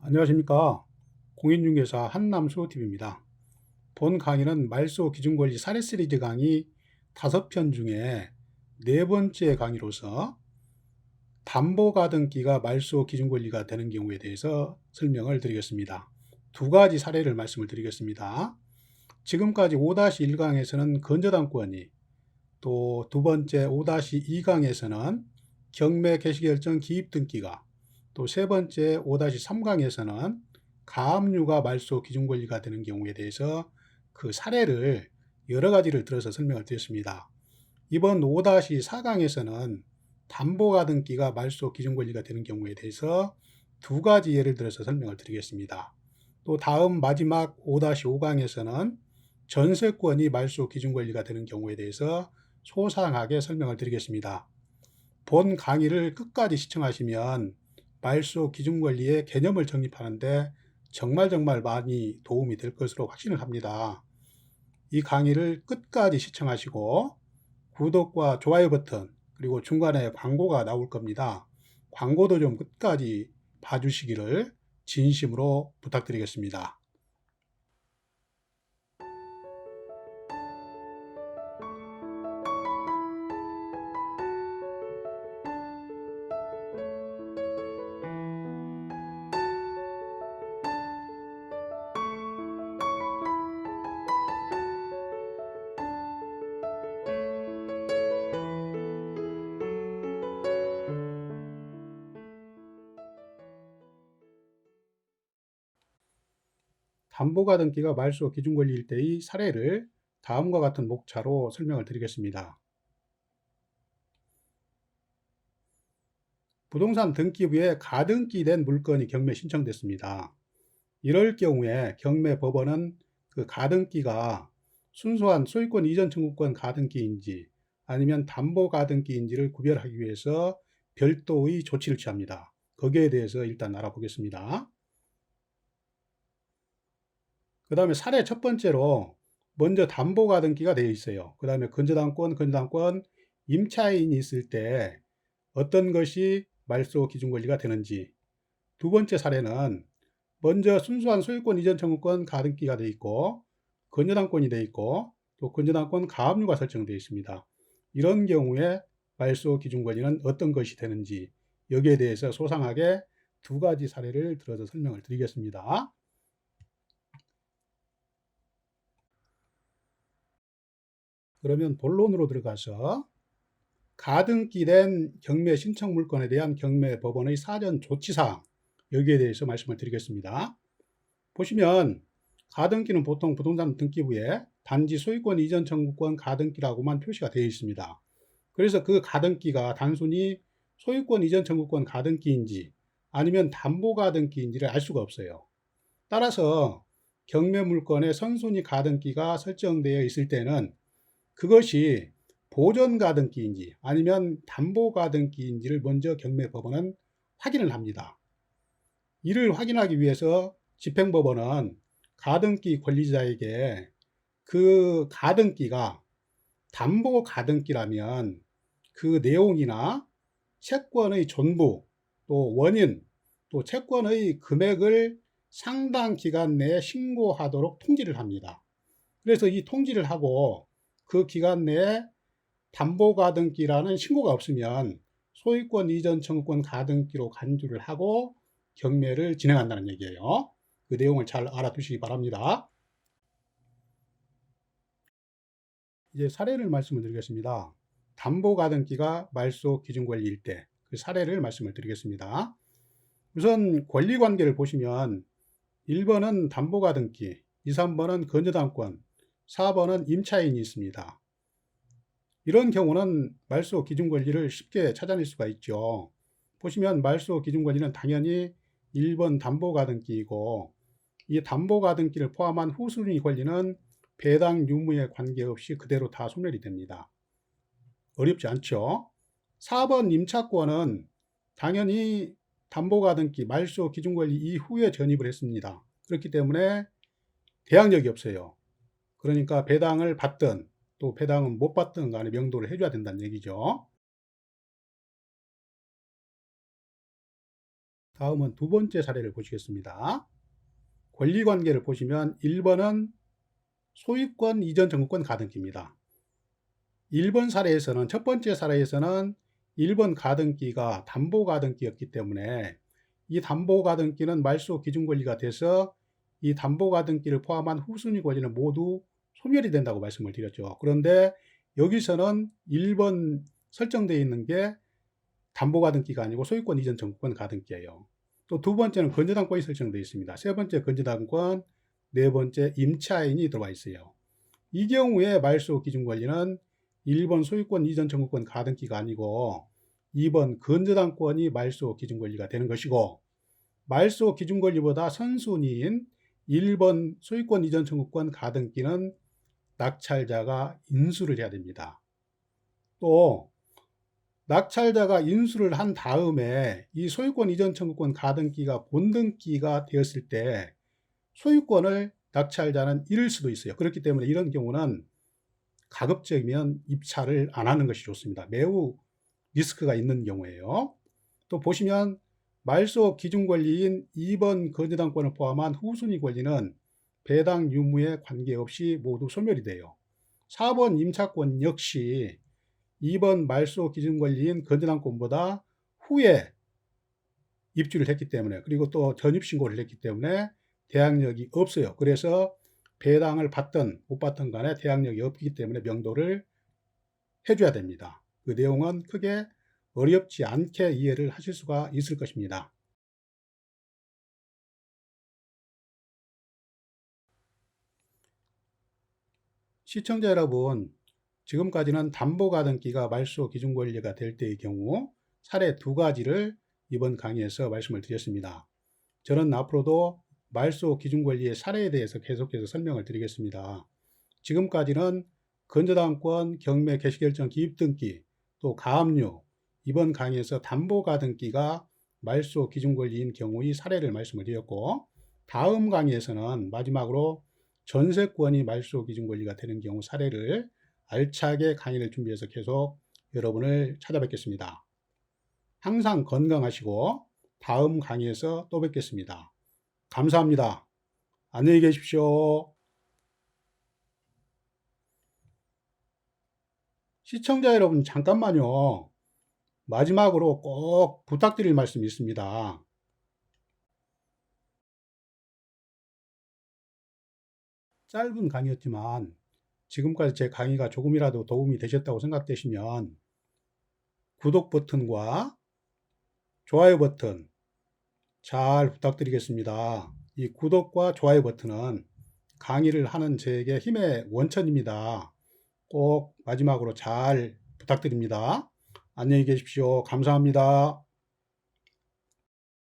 안녕하십니까. 공인중개사 한남수TV입니다. 본 강의는 말소 기준권리 사례 시리즈 강의 5편 중에 네 번째 강의로서 담보가등기가 말소 기준권리가 되는 경우에 대해서 설명을 드리겠습니다. 두 가지 사례를 말씀을 드리겠습니다. 지금까지 5-1강에서는 건저당권이 또 두 번째 5-2강에서는 경매 개시결정 기입등기가 또 세 번째 5-3강에서는 가압류가 말소 기준 권리가 되는 경우에 대해서 그 사례를 여러 가지를 들어서 설명을 드렸습니다. 이번 5-4강에서는 담보가등기가 말소 기준 권리가 되는 경우에 대해서 두 가지 예를 들어서 설명을 드리겠습니다. 또 다음 마지막 5-5강에서는 전세권이 말소 기준 권리가 되는 경우에 대해서 소상하게 설명을 드리겠습니다. 본 강의를 끝까지 시청하시면 말소 기준 권리의 개념을 정립하는데 정말 정말 많이 도움이 될 것으로 확신을 합니다. 이 강의를 끝까지 시청하시고 구독과 좋아요 버튼 그리고 중간에 광고가 나올 겁니다. 광고도 좀 끝까지 봐주시기를 진심으로 부탁드리겠습니다. 담보가 등기가 말소 기준 권리일 때의 사례를 다음과 같은 목차로 설명을 드리겠습니다. 부동산 등기부에 가등기된 물건이 경매 신청됐습니다. 이럴 경우에 경매 법원은 그 가등기가 순수한 소유권 이전 청구권 가등기인지 아니면 담보 가등기인지를 구별하기 위해서 별도의 조치를 취합니다. 거기에 대해서 일단 알아보겠습니다. 그 다음에 사례 첫 번째로 먼저 담보가등기가 되어 있어요. 그 다음에 건저당권, 건저당권 임차인이 있을 때 어떤 것이 말소 기준 권리가 되는지 두 번째 사례는 먼저 순수한 소유권 이전 청구권 가등기가 되어 있고 건저당권이 되어 있고 또 건저당권 가압류가 설정되어 있습니다. 이런 경우에 말소 기준 권리는 어떤 것이 되는지 여기에 대해서 소상하게 두 가지 사례를 들어서 설명을 드리겠습니다. 그러면 본론으로 들어가서 가등기된 경매 신청 물건에 대한 경매 법원의 사전 조치사항 여기에 대해서 말씀을 드리겠습니다. 보시면 가등기는 보통 부동산 등기부에 단지 소유권 이전 청구권 가등기라고만 표시가 되어 있습니다. 그래서 그 가등기가 단순히 소유권 이전 청구권 가등기인지 아니면 담보 가등기인지를 알 수가 없어요. 따라서 경매 물건에 선순위 가등기가 설정되어 있을 때는 그것이 보존 가등기인지 아니면 담보 가등기인지를 먼저 경매법원은 확인을 합니다. 이를 확인하기 위해서 집행법원은 가등기 권리자에게 그 가등기가 담보 가등기라면 그 내용이나 채권의 전부 또 원인 또 채권의 금액을 상당 기간 내에 신고하도록 통지를 합니다. 그래서 이 통지를 하고 그 기간 내에 담보 가등기라는 신고가 없으면 소유권 이전 청구권 가등기로 간주를 하고 경매를 진행한다는 얘기예요. 그 내용을 잘 알아두시기 바랍니다. 이제 사례를 말씀을 드리겠습니다. 담보 가등기가 말소 기준 권리일 때 그 사례를 말씀을 드리겠습니다. 우선 권리 관계를 보시면 1번은 담보 가등기, 2, 3번은 건저당권, 4번은 임차인이 있습니다. 이런 경우는 말소 기준 권리를 쉽게 찾아낼 수가 있죠. 보시면 말소 기준 권리는 당연히 1번 담보 가등기이고 이 담보 가등기를 포함한 후순위 권리는 배당 유무에 관계없이 그대로 다 소멸이 됩니다. 어렵지 않죠? 4번 임차권은 당연히 담보 가등기 말소 기준 권리 이후에 전입을 했습니다. 그렇기 때문에 대항력이 없어요. 그러니까 배당을 받든 또 배당은 못 받든 간에 명도를 해줘야 된다는 얘기죠. 다음은 두 번째 사례를 보시겠습니다. 권리 관계를 보시면 1번은 소유권 이전 청구권 가등기입니다. 1번 사례에서는 첫 번째 사례에서는 1번 가등기가 담보 가등기였기 때문에 이 담보 가등기는 말소 기준 권리가 돼서 이 담보 가등기를 포함한 후순위 권리는 모두 소멸이 된다고 말씀을 드렸죠. 그런데 여기서는 1번 설정되어 있는 게 담보 가등기가 아니고 소유권 이전 청구권 가등기예요. 또 두 번째는 건저당권이 설정되어 있습니다. 세 번째 건저당권, 네 번째 임차인이 들어와 있어요. 이 경우에 말소 기준 권리는 1번 소유권 이전 청구권 가등기가 아니고 2번 건저당권이 말소 기준 권리가 되는 것이고 말소 기준 권리보다 선순위인 1번 소유권 이전 청구권 가등기는 낙찰자가 인수를 해야 됩니다. 또 낙찰자가 인수를 한 다음에 이 소유권 이전 청구권 가등기가 본등기가 되었을 때 소유권을 낙찰자는 잃을 수도 있어요. 그렇기 때문에 이런 경우는 가급적이면 입찰을 안 하는 것이 좋습니다. 매우 리스크가 있는 경우에요. 또 보시면 말소 기준 권리인 2번 건저당권을 포함한 후순위 권리는 배당 유무에 관계없이 모두 소멸이 돼요. 4번 임차권 역시 2번 말소 기준 권리인 건전항권보다 후에 입주를 했기 때문에 그리고 또 전입 신고를 했기 때문에 대항력이 없어요. 그래서 배당을 받든 못 받든 간에 대항력이 없기 때문에 명도를 해줘야 됩니다. 그 내용은 크게 어렵지 않게 이해를 하실 수가 있을 것입니다. 시청자 여러분, 지금까지는 담보가등기가 말소 기준 권리가 될 때의 경우 사례 두 가지를 이번 강의에서 말씀을 드렸습니다. 저는 앞으로도 말소 기준 권리의 사례에 대해서 계속해서 설명을 드리겠습니다. 지금까지는 건저당권, 경매 개시결정 기입등기, 또 가압류, 이번 강의에서 담보가등기가 말소 기준 권리인 경우의 사례를 말씀을 드렸고 다음 강의에서는 마지막으로 전세권이 말소 기준 권리가 되는 경우 사례를 알차게 강의를 준비해서 계속 여러분을 찾아뵙겠습니다. 항상 건강하시고 다음 강의에서 또 뵙겠습니다. 감사합니다. 안녕히 계십시오. 시청자 여러분, 잠깐만요. 마지막으로 꼭 부탁드릴 말씀이 있습니다. 짧은 강의였지만 지금까지 제 강의가 조금이라도 도움이 되셨다고 생각되시면 구독 버튼과 좋아요 버튼 잘 부탁드리겠습니다. 이 구독과 좋아요 버튼은 강의를 하는 저에게 힘의 원천입니다. 꼭 마지막으로 잘 부탁드립니다. 안녕히 계십시오. 감사합니다.